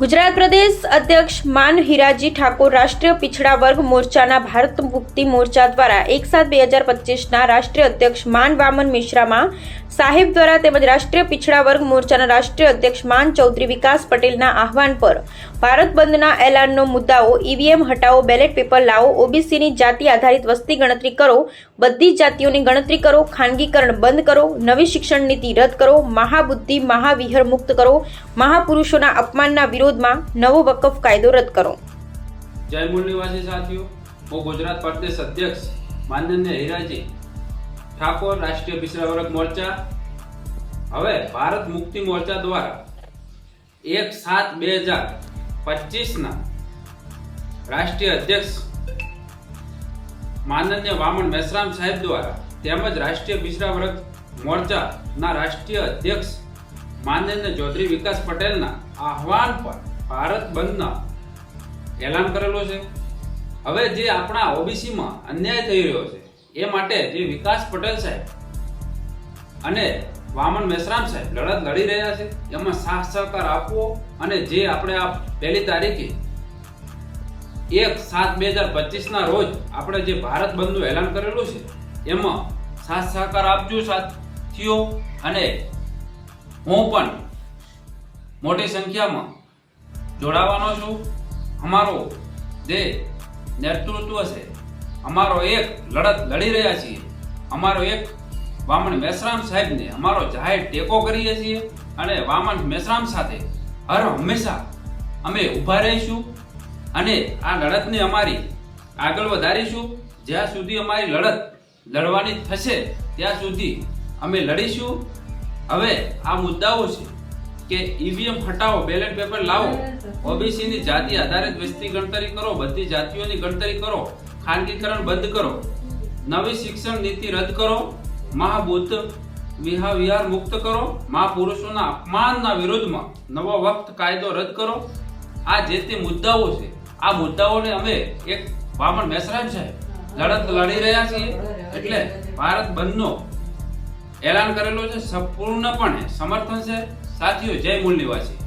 ગુજરાત પ્રદેશ અધ્યક્ષ માન હિરાજી ઠાકોર રાષ્ટ્રીય પિછડા વર્ગ મોરચાના ભારત મુક્તિ મોરચા દ્વારા એક સાત બે હજાર પચીસના રાષ્ટ્રીય અધ્યક્ષ માન વામન મિશ્રામાં સાહેબ દ્વારા તેમજ રાષ્ટ્રીય પિછડા વર્ગ મોરચાના રાષ્ટ્રીય અધ્યક્ષ માન ચૌધરી વિકાસ પટેલના આહવાન પર ભારત બંધના એલાનનો મુદ્દાઓ ઈવીએમ હટાવો, બેલેટ પેપર લાવો, ઓબીસીની જાતિ આધારિત વસ્તી ગણતરી કરો બધી જાતિઓની ગણતરી કરો, ખાનગીકરણ બંધ કરો, નવી શિક્ષણ નીતિ રદ કરો, મહાબુદ્ધિ, મહાવિહર મુક્ત કરો, મહાપુરુષોના અપમાનના વિરોધમાં નવો વકફ કાયદો રદ કરો. જય મૂળ નિવાસી સાથીઓ, હું ગુજરાત પ્રદેશ અધ્યક્ષ માનનીય હીરાજી ઠાકોર રાષ્ટ્રીય પિછડા મોરચા. હવે ભારત મુક્તિ મોરચા દ્વારા એક સાત બે હજાર પચીસના રાષ્ટ્રીય અધ્યક્ષ માનનીય વામન મેસરામ સાહેબ દ્વારા તેમજ રાષ્ટ્રીય મિશ્રા વર્ગ મોરચાના રાષ્ટ્રીય અધ્યક્ષ માનન્ય ચૌધરી વિકાસ પટેલના આહવાન પર ભારત બંધના એલાન કરેલો છે. હવે જે આપણા ઓબીસીમાં અન્યાય થઈ રહ્યો છે, એ માટે જે વિકાસ પટેલ સાહેબ અને વામન મેસરામ સાહેબ લડત લડી રહ્યા છે, એમાં સાથ સહકાર આપવો અને જે આપણે આ પહેલી તારીખે એક સાત બે હજાર પચીસના રોજ આપણે જે ભારત બંધનું એલાન કરેલું છે, એમાં સાથ સહકાર આપજો સાથીઓ અને હું પણ મોટી સંખ્યામાં જોડાવાનો છું. અમારો જે નેતૃત્વ છે, અમારો એક લડત લડી રહ્યા છીએ. અમારો એક વામન મેસરામ સાહેબને અમારો જાહેર ટેકો કરીએ છીએ અને વામન મેસરામ સાથે હર હંમેશા અમે ઊભા રહીશું. અને આ લડતને અમારી આગળ વધારીશું. જ્યાં સુધી અમારી લડત લડવાની થશે, ત્યાં સુધી અમે લડીશું. હવે આ મુદ્દાઓ છે કે ઈવીએમ હટાવો, બેલેટ પેપર લાવો. ઓબીસીની જાતિ આધારિત વસ્તી ગણતરી કરો, બધી જાતિઓની ગણતરી કરો, ખાનગીકરણ બંધ કરો. નવી શિક્ષણ નીતિ રદ કરો. મહાબુદ્ધ વિહા વિહાર મુક્ત કરો. મહાપુરુષોના અપમાનના વિરોધમાં નવો વખત કાયદો રદ કરો. આ જે તે મુદ્દાઓ છે આ મુદ્દાઓને અમે એક વામન મેસરામ છે, લડત લડી રહ્યા છીએ. એટલે ભારત બંધનો એલાન કરેલો છે, સંપૂર્ણપણે સમર્થન છે. સાથીઓ, જય નિવાસી